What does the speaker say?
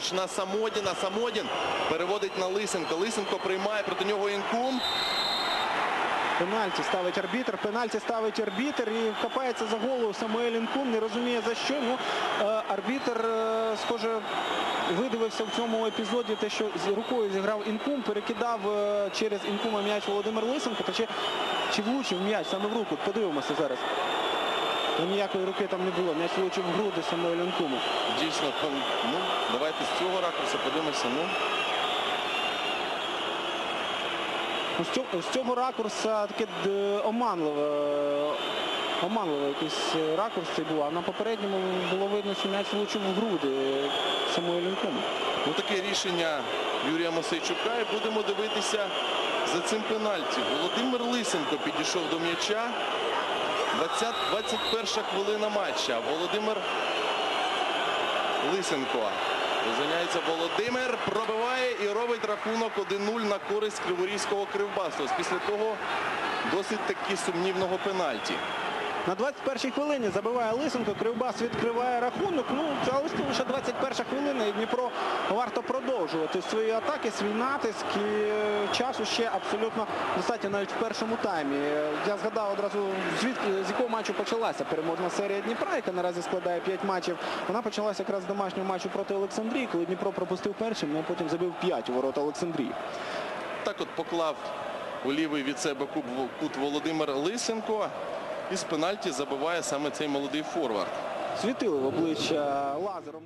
праворуч на Самодіна. Самодін переводить на Лисенко. Лисенко приймає проти нього інкум. Пенальті ставить арбітр, пенальті ставить арбітр і вкопається за голову Самуель Інкум, не розуміє за що. Ну, е, арбітр, е, схоже, видивився в цьому епізоді те, що з рукою зіграв Інкум, перекидав е, через Інкума м'яч Володимир Лисенко, та чи, чи влучив м'яч саме в руку. Подивимося зараз. Та ніякої руки там не було. М'яч влучив в груди Самуель Інкуму. Дійсно, ну, давайте з цього ракурсу подивимося. Ну, Ну, з, цього, з цього ракурса таке оманливе, оманливий якийсь е, ракурс цей був, а на попередньому було видно, що м'яч влучив в груди Самуелю Інкому. ну таке рішення Юрія Мосейчука. І будемо дивитися за цим пенальті. Володимир Лисенко підійшов до м'яча. 20, 21 хвилина матча. Володимир Лисенко. Розганяється Володимир, пробиває і робить рахунок 1-0 на користь Криворізького кривбасу. Після того досить таки сумнівного пенальті. На 21-й хвилині забиває Лисенко, Кривбас відкриває рахунок. Ну, це лише лише 21 хвилина, і Дніпро варто продовжувати свої атаки, свій натиск. І е, часу ще абсолютно достатньо навіть в першому таймі. Я згадав одразу, звідки з якого матчу почалася переможна серія Дніпра, яка наразі складає 5 матчів. Вона почалася якраз з домашнього матчу проти Олександрії, коли Дніпро пропустив першим, ну, а потім забив 5 у ворота Олександрії. Так от поклав у лівий від себе кут Володимир Лисенко. І з пенальті забиває саме цей молодий форвард. Світили в обличчя лазером.